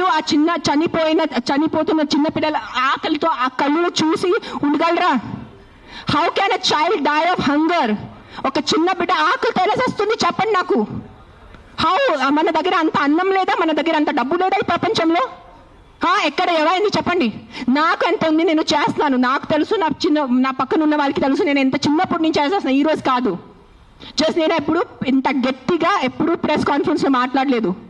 మీరు ఆ చిన్న చనిపోయిన చనిపోతున్న చిన్న పిల్లల ఆకలితో ఆ కళ్ళు చూసి ఉండగలరా? How can a child die of hunger ఒక చిన్న బిడ్డ ఆకలితో ఎలా వస్తుంది చెప్పండి నాకు. హౌ మన దగ్గర అంత అన్నం లేదా? మన దగ్గర అంత డబ్బు లేదా ఈ ప్రపంచంలో? హా, ఎక్కడ ఎవరైంది చెప్పండి. నాకు ఎంత ఉంది నేను చేస్తున్నాను. నాకు తెలుసు నా చిన్న నా పక్కన ఉన్న వాళ్ళకి తెలుసు నేను ఎంత చిన్నప్పటి నుంచి చేసేస్తున్నాను ఈ రోజు కాదు. జస్ట్ నేను ఎప్పుడు ఇంత గట్టిగా ఎప్పుడు ప్రెస్ కాన్ఫరెన్స్లో మాట్లాడలేదు.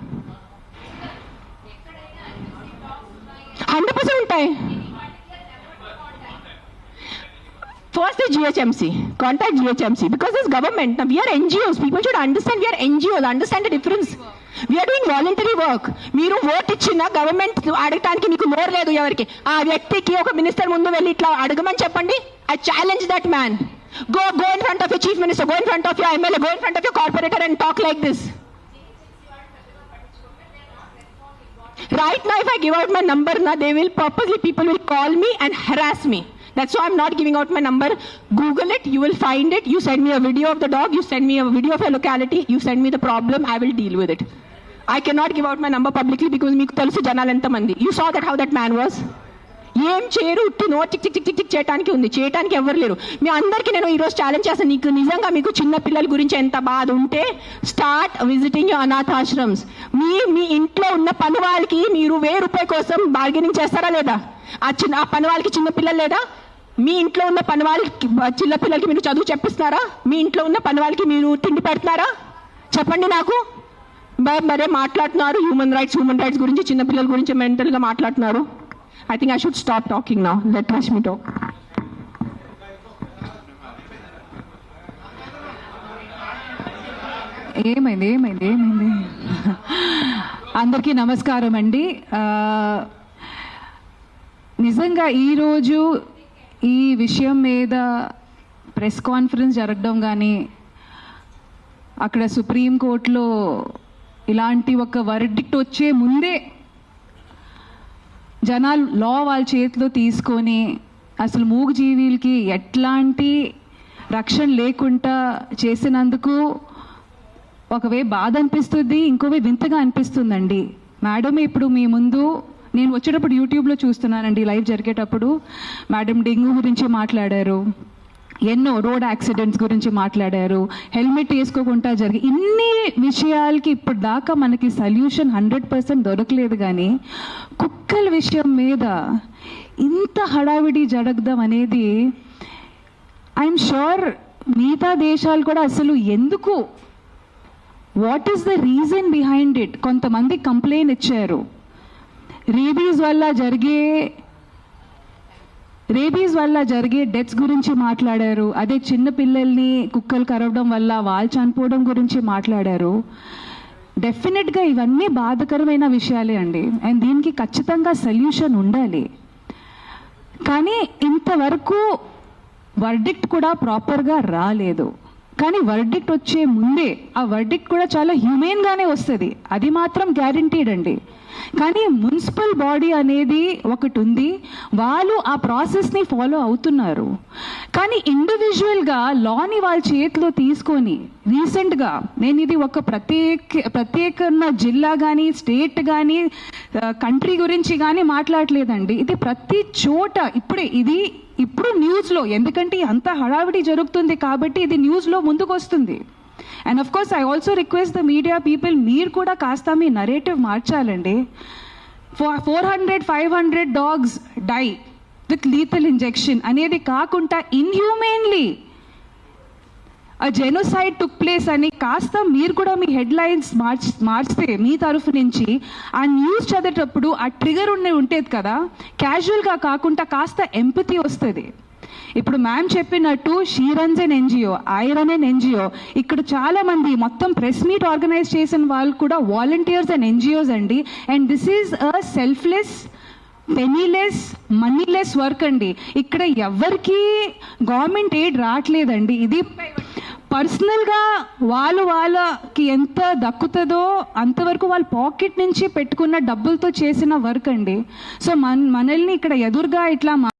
హండ్రెడ్ పర్సెంట్ ఉంటాయి. First is contact Contact because because this government. Now we are NGOs. People should understand we are NGOs. Understand the difference. మీరు ఓట్ ఇచ్చిన గవర్నమెంట్ అడగటానికి మీకు మోర్ లేదు ఎవరికి. ఆ వ్యక్తికి ఒక మినిస్టర్ ముందు వెళ్ళి ఇట్లా అడగమని చెప్పండి. I challenge that man go go in front of you chief minister go in front of you MLA go in front of you corporator and talk like this Right now, if I give out my number, na, they will purposely, people will call me and harass me. That's why I'm not giving out my number. Google it, you will find it. You send me a video of the dog, you send me a video of a locality, you send me the problem, I will deal with it. I cannot give out my number publicly because మీకు తెలుసు జనాలు ఎంతమంది you saw that how that man was ఏం చేయరు? ఉట్టి no చిక్ చిక్ చిక్ చిక్ చేయడానికి ఉంది. చేయడానికి ఎవరు లేరు. మీ అందరికీ నేను ఈరోజు ఛాలెంజ్ చేస్తాను. నీకు నిజంగా మీకు చిన్న పిల్లల గురించి ఎంత బాధ ఉంటే స్టార్ట్ విజిటింగ్ యువర్ అనాథాశ్రమ్స్ మీ మీ ఇంట్లో ఉన్న పని వాళ్ళకి మీరు వెయ్యి రూపాయ కోసం బార్గెనింగ్ చేస్తారా లేదా? ఆ చిన్న ఆ పని వాళ్ళకి చిన్న పిల్లలు లేదా? మీ ఇంట్లో ఉన్న పని వాళ్ళకి చిన్న పిల్లలకి మీరు చదువు చెప్పిస్తున్నారా? మీ ఇంట్లో ఉన్న పని వాళ్ళకి మీరు తిండి పెడుతున్నారా? చెప్పండి నాకు. మరే మాట్లాడుతున్నారు. హ్యూమన్ రైట్స్ హ్యూమన్ రైట్స్ గురించి చిన్నపిల్లల గురించి మెంటల్గా మాట్లాడుతున్నారు. I think I should stop talking నా లెట్ Rashmi టాక్ ఏమైంది ఏమైంది ఏమైంది? అందరికీ నమస్కారం అండి. నిజంగా ఈరోజు ఈ విషయం మీద ప్రెస్ కాన్ఫరెన్స్ జరగడం కానీ అక్కడ సుప్రీంకోర్టులో ఇలాంటి ఒక వర్డిక్ట్ వచ్చే ముందే జనాలు లా వాళ్ళ చేతిలో తీసుకొని అసలు మూగజీవులకి ఎట్లాంటి రక్షణ లేకుండా చేసినందుకు ఒకవే బాధ అనిపిస్తుంది ఇంకోవే వింతగా అనిపిస్తుందండి. మేడం ఇప్పుడు మీ ముందు నేను వచ్చేటప్పుడు యూట్యూబ్లో చూస్తున్నానండి లైవ్ జరిగేటప్పుడు. మేడం డెంగ్యూ గురించి మాట్లాడారు. ఎన్నో రోడ్ యాక్సిడెంట్స్ గురించి మాట్లాడారు. హెల్మెట్ వేసుకోకుండా జరిగి ఇన్ని విషయాలకి ఇప్పుడు దాకా మనకి సొల్యూషన్ హండ్రెడ్ పర్సెంట్ దొరకలేదు కానీ కుక్కల విషయం మీద ఇంత హడావిడి జరగదాం అనేది ఐఎమ్ షూర్ మిగతా దేశాలు కూడా అసలు ఎందుకు? What is the reason behind it కొంతమంది కంప్లైంట్ ఇచ్చారు. రేబీస్ వల్ల జరిగే రేబీస్ వల్ల జరిగే డెత్స్ గురించి మాట్లాడారు. అదే చిన్న పిల్లల్ని కుక్కలు కరవడం వల్ల వాళ్ళు చనిపోవడం గురించి మాట్లాడారు. డెఫినెట్గా ఇవన్నీ బాధకరమైన విషయాలే అండి. అండ్ దీనికి ఖచ్చితంగా సొల్యూషన్ ఉండాలి. కానీ ఇంతవరకు వర్డిక్ట్ కూడా ప్రాపర్గా రాలేదు. కానీ వర్డిక్ట్ వచ్చే ముందే ఆ వర్డిక్ట్ కూడా చాలా హ్యూమెన్గానే వస్తుంది. అది మాత్రం గ్యారంటీడ్ అండి. కానీ మున్సిపల్ బాడీ అనేది ఒకటి ఉంది. వాళ్ళు ఆ ప్రాసెస్ని ఫాలో అవుతున్నారు. కానీ ఇండివిజువల్గా లాని వాళ్ళ చేతిలో తీసుకొని రీసెంట్గా నేను ఇది ఒక ప్రత్యేక ప్రత్యేకమైన జిల్లా కానీ స్టేట్ కానీ కంట్రీ గురించి కానీ మాట్లాడలేదండి. ఇది ప్రతి చోట ఇప్పుడే ఇది ఇప్పుడు న్యూస్లో ఎందుకంటే అంత హడావిడి జరుగుతుంది కాబట్టి ఇది న్యూస్లో ముందుకు వస్తుంది and of course I also request the media people మీరు కూడా కాస్త మీ narrative మార్చాలండి. Four hundred five hundred dogs die with lethal injection అనేది కాకుండా ఇన్హ్యూమెన్లీ ఆ జెనోసైడ్ టుక్ ప్లేస్ అని కాస్త మీరు కూడా మీ హెడ్ లైన్స్ మార్చ్ మార్చితే మీ తరఫు నుంచి ఆ న్యూస్ చదివేటప్పుడు ఆ ట్రిగర్ ఉండే ఉంటుంది కదా. క్యాజువల్గా కాకుండా కాస్త ఎంపతి వస్తుంది. ఇప్పుడు మ్యామ్ చెప్పినట్టు she runs an NGO I run an NGO ఇక్కడ చాలా మంది మొత్తం ప్రెస్ మీట్ ఆర్గనైజ్ చేసిన వాళ్ళు కూడా వాలంటీర్స్ అండ్ ఎన్జిఓస్ అండి. And this is a selfless penniless moneyless work అండి. ఇక్కడ ఎవరికి గవర్నమెంట్ ఎయిడ్ రావట్లేదండి ఇది పర్సనల్గా వాళ్ళు వాళ్ళకి ఎంత దక్కుతుందో అంతవరకు వాళ్ళ పాకెట్ నుంచి పెట్టుకున్న డబ్బులతో చేసిన వర్క్ అండి. సో మన మనల్ని ఇక్కడ ఎదురుగా ఇట్లా